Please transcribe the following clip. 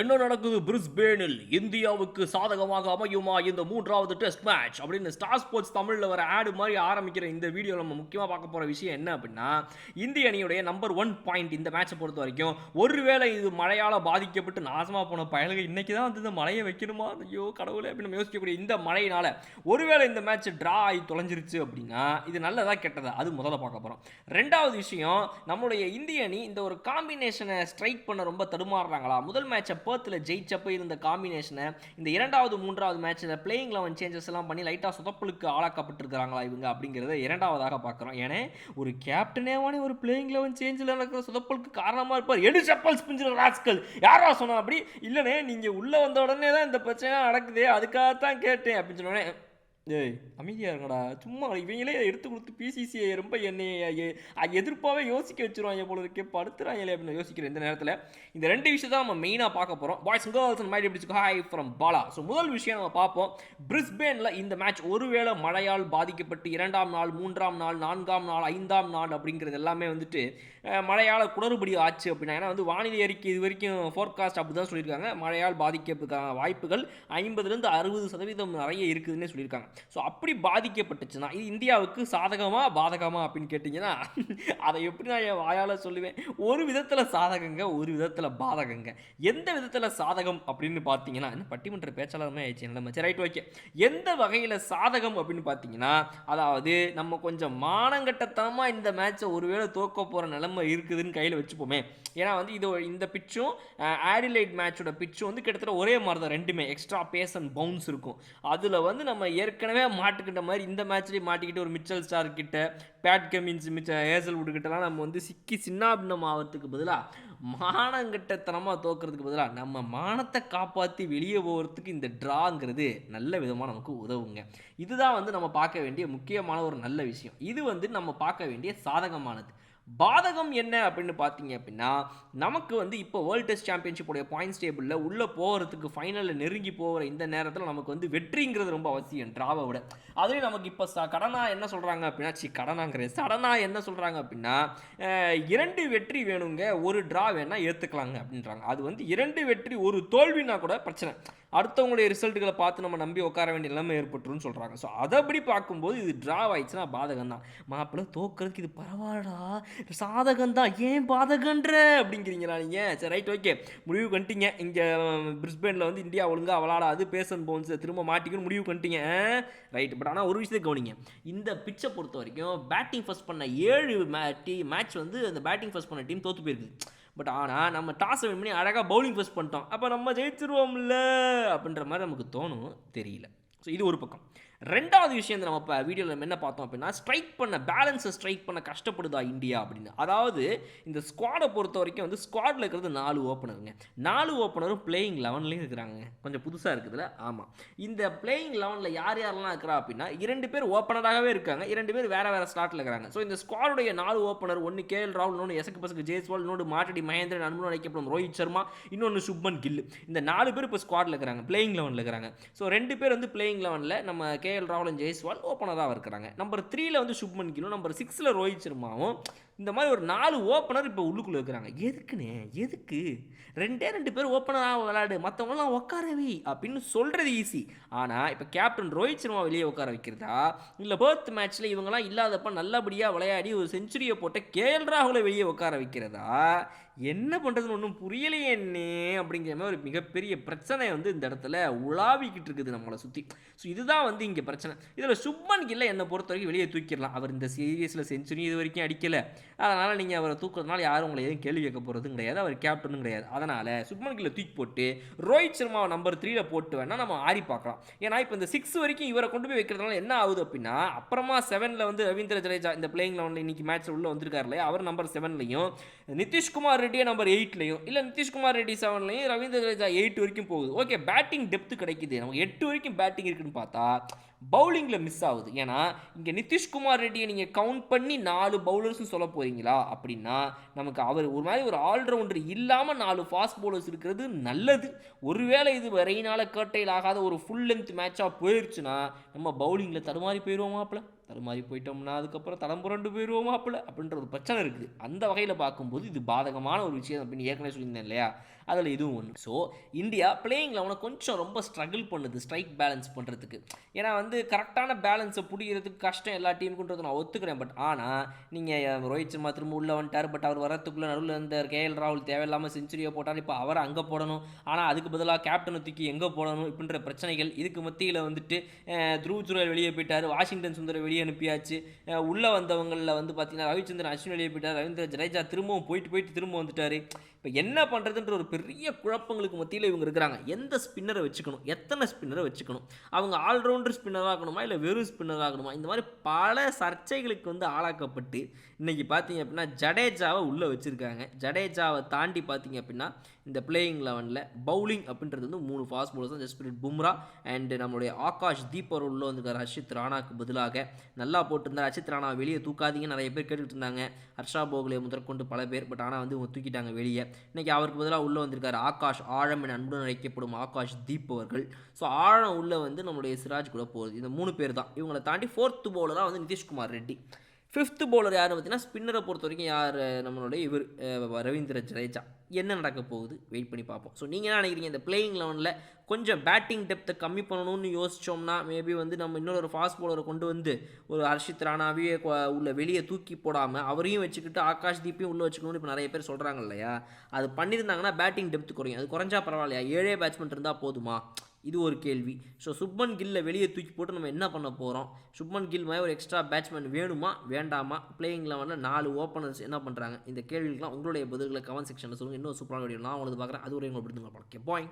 என்ன நடக்குது பிரிஸ்பேனில் இந்தியாவுக்கு சாதகமாக அமையுமா இந்த மூன்றாவது டெஸ்ட் மேட்ச்? அப்படின்னு ஸ்டார் ஸ்போர்ட்ஸ் தமிழில் வர ஆடு மாதிரி ஆரம்பிக்கிற இந்த வீடியோ நம்ம முக்கியமாக பார்க்க போகிற விஷயம் என்ன அப்படின்னா இந்திய அணியுடைய நம்பர் ஒன் பாயிண்ட் இந்த மேட்சை பொறுத்த வரைக்கும் ஒருவேளை இது மழையால் பாதிக்கப்பட்டு நாசமாக போன பயல்கள் இன்னைக்கு தான் வந்து இந்த மழையை வைக்கணுமா? ஐயோ கடவுளே அப்படின்னு நம்ம யோசிக்கக்கூடிய இந்த மழையினால ஒருவேளை இந்த மேட்ச் ட்ரா ஆகி தொலைஞ்சிருச்சு அப்படின்னா இது நல்லதாக கெட்டதா? அது முதல்ல பார்க்க போகிறோம் ரெண்டாவது விஷயம் நம்மளுடைய இந்திய அணி இந்த ஒரு காம்பினேஷனை ஸ்ட்ரைக் பண்ண ரொம்ப தடுமாறுறாங்களா? முதல் மேட்சை பேர்த்தில் ஜெயிச்சப்போ இருந்த காம்பினேஷனை இந்த இரண்டாவது மூன்றாவது மேட்ச்சில் பிளேயிங் லெவன் சேஞ்சஸ் எல்லாம் பண்ணி லைட்டாக சொதப்பலுக்கு ஆளாக்கப்பட்டிருக்கிறாங்களா இவங்க அப்படிங்கிறத இரண்டாவதாக பார்க்குறோம். ஏன்னா ஒரு கேப்டனேவானே ஒரு பிளேயிங் லெவன் சேஞ்சில் நடக்கிற சொதப்பலுக்கு காரணமாக இருப்பார். எடு செப்பல் ஸ்பிஞ்சில் ராஸ்கல். யாரா சொன்னா அப்படி இல்லைனே நீங்கள் உள்ளே வந்த உடனே தான் இந்த பிரச்சனை நடக்குது அதுக்காக தான் கேட்டேன் அப்படின்னு சொன்னோடனே ஏய். அமைதியாக இருங்கடா. சும்மா இவங்களே எடுத்து கொடுத்து பிசிசிஐ ரொம்ப என்னை எதிர்ப்பாகவே யோசிக்க வச்சுருவாங்க போல இருக்கே. படுத்துறாங்களே அப்படின்னு யோசிக்கிறேன் இந்த நேரத்தில். இந்த ரெண்டு விஷயம் தான் நம்ம மெயினாக பார்க்க போகிறோம் பாய்ஸ் கேர்ள்ஸ் அண்ட் மைடி பிடிச்சி ஹாய் ஃப்ரம் பாலா ஸோ முதல் விஷயம் நம்ம பார்ப்போம். பிரிஸ்பேனில் இந்த மேட்ச் ஒருவேளை மழையால் பாதிக்கப்பட்டு இரண்டாம் நாள் மூன்றாம் நாள் நான்காம் நாள் ஐந்தாம் நாள் அப்படிங்கிறது எல்லாமே வந்துட்டு மழையால் குளறுபடி ஆச்சு அப்படின்னா ஏன்னா வந்து வானிலை அறிக்கை இது வரைக்கும் ஃபோர்காஸ்ட் அப்படி தான் சொல்லியிருக்காங்க. மழையால் பாதிக்கிறதுக்கான வாய்ப்புகள் ஐம்பதுலேருந்து அறுபது சதவீதம் நிறைய இருக்குதுன்னே சொல்லியிருக்காங்க. ஸோ அப்படி பாதிக்கப்பட்டுச்சுன்னா இது இந்தியாவுக்கு சாதகமா பாதகமா அப்படின்னு கேட்டிங்கன்னா அதை எப்படி நான் என் வாயால் சொல்லுவேன்? ஒரு விதத்தில் சாதகங்க ஒரு விதத்தில் பாதகங்க. எந்த விதத்தில் சாதகம் அப்படின்னு பார்த்தீங்கன்னா பட்டிமன்ற பேச்சாளருமே ஆயிடுச்சு நிலைமை சரி ரைட் ஓகே எந்த வகையில் சாதகம் அப்படின்னு பார்த்தீங்கன்னா அதாவது நம்ம கொஞ்சம் மானங்கட்டத்தனமாக இந்த மேட்சை ஒருவேளை தோக்க போகிற நிலைமை இருக்குதுன்னு கையில் வச்சுப்போமே. ஏன்னா வந்து இது இந்த பிச்சும் ஆடிலைட் மேட்சோட பிச்சும் வந்து கிட்டத்தட்ட ஒரே மாதிரி தான் ரெண்டுமே. எக்ஸ்ட்ரா பேஸ் அண்ட் பவுன்ஸ் இருக்கும். அதில் வந்து நம்ம ஏற்கனவே மாட்டுக்கிட்ட மாதிரி இந்த மேட்ச்லேயே மாட்டிக்கிட்டு ஒரு மிச்சல் ஸ்டார் கிட்ட பேட் கமின்ஸ் மிச்ச ஹேசல்வுட் கிட்டலாம் நம்ம வந்து சிக்கி சின்னாபின்னம் ஆகிறதுக்கு பதிலாக மானங்கிட்டத்தனமாக தோக்கிறதுக்கு பதிலாக நம்ம மானத்தை காப்பாற்றி வெளியே போகிறதுக்கு இந்த ட்ராங்கிறது நல்ல விதமாக நமக்கு உதவுங்க. இதுதான் வந்து நம்ம பார்க்க வேண்டிய முக்கியமான ஒரு நல்ல விஷயம். இது வந்து நம்ம பார்க்க வேண்டிய சாதகமானது. பாதகம் என்ன அப்படின்னு பார்த்தீங்க அப்படின்னா நமக்கு வந்து இப்போ வேர்ல்டு டெஸ்ட் சாம்பியன்ஷிப்புடைய பாயிண்ட்ஸ் டேபிளில் உள்ளே போகிறதுக்கு ஃபைனலில் நெருங்கி போகிற இந்த நேரத்தில் நமக்கு வந்து வெற்றிங்கிறது ரொம்ப அவசியம் ட்ராவை விட. அதுலேயும் நமக்கு இப்போ ச கடனாக என்ன சொல்கிறாங்க அப்படின்னா சி கடனாங்கிறது சடனாக என்ன சொல்கிறாங்க அப்படின்னா இரண்டு வெற்றி வேணுங்க ஒரு ட்ரா வேணால் ஏற்றுக்கலாங்க அப்படின்றாங்க. அது வந்து இரண்டு வெற்றி ஒரு தோல்வினா கூட பிரச்சனை. அடுத்தவங்களுடைய ரிசல்ட்டுகளை பார்த்து நம்ம நம்பி உட்கார வேண்டிய நிலைமை ஏற்பட்டுருன்னு சொல்கிறாங்க ஸோ அதைப்படி பார்க்கும்போது இது ட்ரா ஆயிடுச்சுன்னா பாதகம் தான் மாப்பிள்ளை தோக்கிறதுக்கு இது பரவாயில்லடா. சாதகம் தான் ஏன் பாதகன்ற அப்படிங்கிறீங்களா நீங்கள் சரி ரைட் ஓகே முடிவு பண்ணிட்டீங்க. இங்கே பிரிஸ்பேனில் வந்து இந்தியா ஒழுங்காக விளாடாது பேசன் போன்ஸ் திரும்ப மாட்டிக்கணும் முடிவு கண்டிங்க ரைட் பட் ஆனால் ஒரு விஷயத்தை கவனிங்க. இந்த பிச்சை பொறுத்த வரைக்கும் பேட்டிங் ஃபர்ஸ்ட் பண்ண ஏழு மே டீ மேட்ச் வந்து அந்த பேட்டிங் ஃபர்ஸ்ட் பண்ண டீம் தோற்று போயிருக்குது பட் ஆனால் நம்ம டாஸ் வின் பண்ணி அழகாக பவுலிங் ஃபர்ஸ்ட் பண்ணிட்டோம். அப்போ நம்ம ஜெயிச்சிருவோம்ல அப்படின்ற மாதிரி நமக்கு தோணும். தெரியல. ஸோ இது ஒரு பக்கம். ரெண்டாவது விஷயம் நம்ம இப்போ வீடியோவில் நம்ம என்ன பார்த்தோம் அப்படின்னா ஸ்ட்ரைக் பண்ண பேலன்ஸை ஸ்ட்ரைக் பண்ண கஷ்டப்படுதா இந்தியா அப்படின்னு. அதாவது இந்த ஸ்குவாடை பொறுத்த வரைக்கும் வந்து ஸ்குவாடில் இருக்கிறது நாலு ஓப்பனருங்க நாலு ஓப்பனரும் பிளேயிங் லெவன்லேயும் இருக்கிறாங்க. கொஞ்சம் புதுசாக இருக்குதுல்ல ஆமாம் இந்த பிளேயிங் லெவனில் யார் யாரெல்லாம் இருக்கிறா அப்படின்னா இரண்டு பேர் ஓப்பனராகவே இருக்காங்க. இரண்டு பேர் வேறு வேறு ஸ்லாட்டில் இருக்கிறாங்க. ஸோ இந்த ஸ்குவாடுடைய நாலு ஓப்பனர் ஒன்று கே எல் ராகுல் இன்னொன்று எசக்கு பசக்கு ஜெய்ஸ்வால் இன்னொன்று மாட்டடி மகேந்திரன் அன்பு அழைக்கப்படும் ரோஹித் சர்மா இன்னொன்று சுப்மன் கில். இந்த நாலு பேர் இப்போ ஸ்குவாடில் இருக்கிறாங்க பிளேயிங் லெவனில் இருக்கிறாங்க. ஸோ ரெண்டு பேர் வந்து பிளேயிங் லெவனில் நம்ம கேஎல் ராகுல் and ஜெய்ஸ்வால் ஓப்பனராக இருக்கிறாங்க நம்பர் த்ரீல வந்து சுப்மன் கிலும் நம்பர் சிக்ஸில் ரோஹித் சர்மாவும் இந்த மாதிரி ஒரு நாலு ஓப்பனர் இப்போ உள்ளுக்குள்ளே இருக்கிறாங்க எதுக்குண்ணே? எதுக்கு? ரெண்டே ரெண்டு பேர் ஓப்பனராக விளையாடு. மற்றவங்களாம் உட்காரவி அப்படின்னு சொல்கிறது ஈஸி ஆனால் இப்போ கேப்டன் ரோஹித் சர்மா வெளியே உட்கார வைக்கிறதா? இல்லை பேர்த் மேட்ச்சில் இவங்கெல்லாம் இல்லாதப்ப நல்லபடியாக விளையாடி ஒரு செஞ்சுரியை போட்ட கேஎல் ராகுலை வெளியே உட்கார வைக்கிறதா? என்ன பண்ணுறதுன்னு ஒன்றும் புரியலையே என்ன அப்படிங்கிற மாதிரி ஒரு மிகப்பெரிய பிரச்சனை வந்து இந்த இடத்துல உலாவிக்கிட்டு இருக்குது நம்மளை சுற்றி ஸோ இதுதான் வந்து இங்கே பிரச்சனை. இதில் சுப்மன் கில்ல என்னை பொறுத்த வரைக்கும் வெளியே தூக்கிடலாம். அவர் இந்த சீரியஸில் செஞ்சுரி இது வரைக்கும் அடிக்கலை. அதனால் நீங்கள் அவரை தூக்குறதுனால யாரும் உங்களை எதுவும் கேள்வி கேட்க போகிறதும் கிடையாது. அவர் கேப்டனும் கிடையாது. அதனால் சுப்மன் கில்லை தூக்கி போட்டு ரோஹித் சர்மாவை நம்பர் த்ரீல போட்டு வேணால் நம்ம ஆடி பார்க்கலாம். ஏன்னா இப்போ இந்த சிக்ஸ் வரைக்கும் இவரை கொண்டு போய் வைக்கிறதுனால என்ன ஆகுது அப்படின்னா அப்புறமா செவனில் வந்து ரவீந்திர ஜடேஜா இந்த பிளேயிங் லெவனில் இன்னைக்கு மேட்ச்சில் உள்ளே வந்திருக்காரு இல்லையா? அவர் நம்பர் செவன்லையும் நிதிஷ்குமார் ரெட்டியை நம்பர் எயிட்லையும் இல்லை நிதிஷ்குமார் ரெட்டி செவன்லையும் ரவீந்திர ஜடேஜா எயிட் வரைக்கும் போகுது. ஓகே பேட்டிங் டெப்த் கிடைக்குது. நமக்கு எட்டு வரைக்கும் பேட்டிங் இருக்குன்னு பார்த்தா பவுலிங்கில் மிஸ் ஆகுது. ஏன்னா இங்கே நிதிஷ்குமார் ரெட்டியை நீங்கள் கவுண்ட் பண்ணி நாலு பவுலர்ஸ்னு சொல்ல போகிறீங்களா அப்படின்னா நமக்கு அவர் ஒரு மாதிரி ஒரு ஆல்ரவுண்டர் இல்லாமல் நாலு ஃபாஸ்ட் பவுலர்ஸ் இருக்கிறது நல்லது. ஒருவேளை இது ரெயினால் கேட்டையில் ஆகாத ஒரு ஃபுல் லென்த் மேட்சாக போயிடுச்சுன்னா நம்ம பவுலிங்கில் தடுமாறி போயிடுவோமாப்ல தடுமாறி போயிட்டோம்னா அதுக்கப்புறம் தடம் புரண்டு போயிடுவோம் மாப்பிள்ள அப்படின்ற ஒரு பிரச்சனை இருக்குது. அந்த வகையில் பார்க்கும்போது இது பாதகமான ஒரு விஷயம் அப்படின்னு ஏற்கனவே சொல்லியிருந்தேன் இல்லையா? அதில் இதுவும் ஒன்று ஸோ இந்தியா பிளேயிங் லெவனை கொஞ்சம் ரொம்ப ஸ்ட்ரகிள் பண்ணுது ஸ்ட்ரைக் பேலன்ஸ் பண்ணுறதுக்கு ஏன்னா வந்து கரெக்டான பேலன்ஸை பிடிக்கிறதுக்கு கஷ்டம் எல்லா டீமுக்குன்றது நான் ஒத்துக்கிறேன். பட் ஆனால் நீங்கள் ரோஹித் சர்மா திரும்ப உள்ளே வந்துட்டார். பட் அவர் வரத்துக்குள்ளே நடுவில் இருந்த கேஎல் ராகுல் தேவையில்லாமல் செஞ்சுரியை போட்டார். இப்போ அவரை அங்கே போடணும். ஆனால் அதுக்கு பதிலாக கேப்டனை தூக்கி எங்கே போடணும் இப்படின்ற பிரச்சனைகள் இதுக்கு மத்தியில் வந்துட்டு அஹ், துருவ் சுரல் வெளியே போயிட்டார். வாஷிங்டன் சுந்தர வெளியே அனுப்பியாச்சு. உள்ளே வந்தவங்களில் வந்து பார்த்தீங்கன்னா ரவிச்சந்திரன் அஸ்வின் வெளியே போயிட்டார். ரவீந்திர ஜடேஜா திரும்பவும் போயிட்டு போயிட்டு திரும்ப வந்துட்டார். இப்போ என்ன பண்ணுறதுன்ற ஒரு பெரிய குழப்பங்களுக்கு மத்தியில் இவங்க இருக்கிறாங்க. எந்த ஸ்பின்னரை வச்சுக்கணும்? எத்தனை ஸ்பின்னரை வச்சுக்கணும்? அவங்க ஆல்ரவுண்டர் ஸ்பின்னராக ஆகணுமா? இல்லை வெறும் ஸ்பின்னராக ஆகணுமா? இந்த மாதிரி பல சர்ச்சைகளுக்கு வந்து ஆளாக்கப்பட்டு இன்றைக்கி பார்த்தீங்க அப்படின்னா ஜடேஜாவை உள்ளே வச்சுருக்காங்க. ஜடேஜாவை தாண்டி பார்த்தீங்க அப்படின்னா இந்த பிளேயிங் லெவனில் பவுலிங் அப்படின்றது வந்து மூணு ஃபாஸ்ட் பவுலர்ஸ் தான். ஜஸ்பிரிட் பும்ரா அண்ட் நம்மளுடைய ஆகாஷ் தீபர் உள்ளே வந்திருக்கார் ஹர்ஷித் ராணாக்கு பதிலாக நல்லா போட்டிருந்தார் ஹர்ஷித் ராணா வெளியே தூக்காதீங்க நிறைய பேர் கேட்டுட்டு இருந்தாங்க. ஹர்ஷா போகலே முதற்கொண்டு பல பேர் பட் ஆனால் வந்து இவங்க தூக்கிட்டாங்க வெளியே. இன்னைக்கு அவருக்கு பதிலாக உள்ளே வந்திருக்காரு ஆகாஷ். ஆழம் என அன்புடன் அழைக்கப்படும் ஆகாஷ் தீப் அவர்கள். ஸோ ஆழம் உள்ளே வந்து நம்மளுடைய சிராஜ் கூட போகுது. இந்த மூணு பேர் தான். இவங்களை தாண்டி ஃபோர்த்து பவுலராக வந்து நிதிஷ்குமார் ரெட்டி. ஃபிஃப்த்து பவுலர் யார் பார்த்தீங்கன்னா ஸ்பின்னரை பொறுத்த வரைக்கும் யார்? நம்மளுடைய இவர் ரவீந்திர ஜடேஜா. என்ன நடக்க போகுது? வெயிட் பண்ணி பார்ப்போம். ஸோ நீங்கள் என்ன நினைக்கிறீங்க? இந்த பிளேயிங் லெவனில் கொஞ்சம் பேட்டிங் டெப்த்தை கம்மி பண்ணணும்னு யோசிச்சோம்னா மேபி வந்து நம்ம இன்னொரு ஃபாஸ்ட் பவுலரை கொண்டு வந்து ஒரு ஹர்ஷித் ராணாவே உள்ள வெளியே தூக்கி போடாமல் அவரையும் வச்சுக்கிட்டு ஆகாஷ் தீப்பையும் உள்ளே வச்சுக்கணும்னு இப்போ நிறைய பேர் சொல்கிறாங்க இல்லையா? அது பண்ணியிருந்தாங்கன்னா பேட்டிங் டெப்த் குறையும். அது குறைஞ்சா பரவாயில்லையா? ஏழே பேட்ஸ்மேன் இருந்தால் போதுமா? இது ஒரு கேள்வி. ஸோ சுப்மன் கில்லை வெளியே தூக்கி போட்டு நம்ம என்ன பண்ண போகிறோம் சுப்மன் கில் மாதிரி ஒரு எக்ஸ்ட்ரா பேட்ஸ்மேன் வேணுமா? வேண்டாமா? பிளேயிங் லெவனில் நாலு ஓப்பனர்ஸ் என்ன பண்ணுறாங்க இந்த கேள்விக்கெலாம் உங்களுடைய பதில்களை கமெண்ட் செக்ஷனில் சொல்லுங்கள் இன்னும் சூப்பரான வீடியோ நான் உங்களுக்கு பார்க்குறேன். அது ஒரு உங்களுக்கு பிடித்துங்க பாய்